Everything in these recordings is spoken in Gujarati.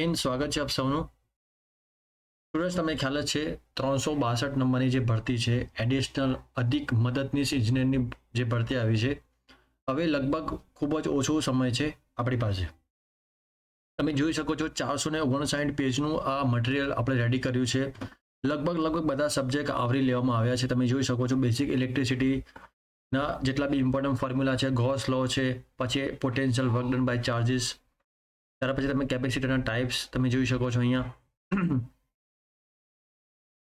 હિન્દ સ્વાગત છે આપ સૌનું. સુરજ, તમને ખ્યાલ જ છે, ત્રણસો બાસઠ નંબરની જે ભરતી છે એડિશનલ અધિક મદદનીશ ઇજનેરની જે ભરતી આવી છે, હવે લગભગ ખૂબ જ ઓછો સમય છે આપણી પાસે. તમે જોઈ શકો છો, ચારસો ને ઓગણસાઠ પેજનું આ મટીરિયલ આપણે રેડી કર્યું છે. લગભગ લગભગ બધા સબ્જેક્ટ આવરી લેવામાં આવ્યા છે. તમે જોઈ શકો છો બેઝિક ઇલેક્ટ્રિસિટીના જેટલા બી ઇમ્પોર્ટન્ટ ફોર્મ્યુલા છે ગોસ લો છે, પછી પોટેન્શિયલ વર્ક બાય ચાર્જીસ ત્યાર પછી તમે કેપેસિટરના ટાઈપ્સ તમે જોઈ શકો છો અહીંયા.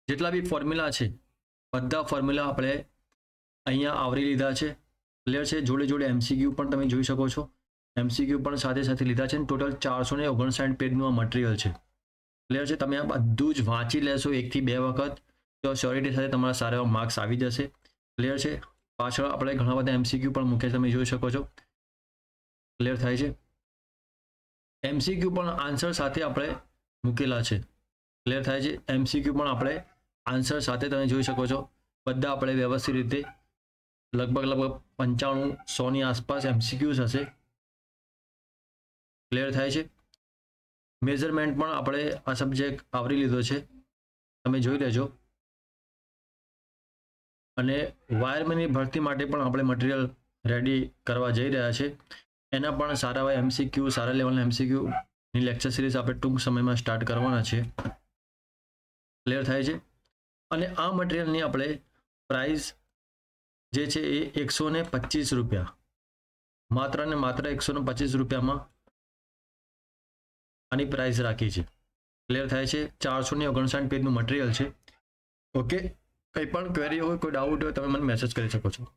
જેટલા બી ફોર્મ્યુલા છે, બધા ફોર્મ્યુલા આપણે અહીંયા આવરી લીધા છે. ક્લિયર છે? જોડે જોડે એમસીક્યુ પણ તમે જોઈ શકો છો. એમસીક્યુ પણ સાથે સાથે લીધા છે ટોટલ ચારસો ને ઓગણસાઠ પેજનું આ મટીરિયલ છે. ક્લિયર છે? તમે આ બધું જ વાંચી લેશો એકથી બે વખત, તો શ્યોરિટી સાથે તમારા સારા એવા માર્ક્સ આવી જશે. ક્લિયર છે? પાછળ આપણે ઘણા બધા એમસીક્યુ પણ મૂકે તમે જોઈ શકો છો. ક્લિયર થાય છે? એમસીક્યુ પણ આન્સર સાથે આપણે મૂકેલા છે. ક્લિયર થાય છે? એમસીક્યુ પણ આપણે આન્સર સાથે તમે જોઈ શકો છો. બધા આપણે વ્યવસ્થિત રીતે લગભગ લગભગ પંચાણું સોની આસપાસ એમસીક્યુઝ હશે. ક્લિયર થાય છે? મેઝરમેન્ટ પણ આપણે આ સબ્જેક્ટ આવરી લીધો છે. તમે જોઈ લેજો. અને વાયરમેનની ભરતી માટે પણ આપણે મટીરિયલ રેડી કરવા જઈ રહ્યા છે. એના પણ સારા એવા એમસીક્યુ સારા લેવલના એમસીક્યુની લેક્ચર સિરીઝ આપણે ટૂંક સમયમાં સ્ટાર્ટ કરવાના છે. ક્લિયર થાય છે? અને આ મટીરિયલની આપણે પ્રાઇસ જે છે એ એકસો ને પચીસ રૂપિયા. માત્ર ને માત્ર એકસો ને પચીસ રૂપિયામાં આની પ્રાઇસ રાખી છે. ક્લિયર થાય છે? ચારસો ને ઓગણસાઠ પેજનું મટીરિયલ છે. ઓકે કંઈ પણ ક્વેરી હોય, કોઈ ડાઉટ હોય, તમે મને મેસેજ કરી શકો છો.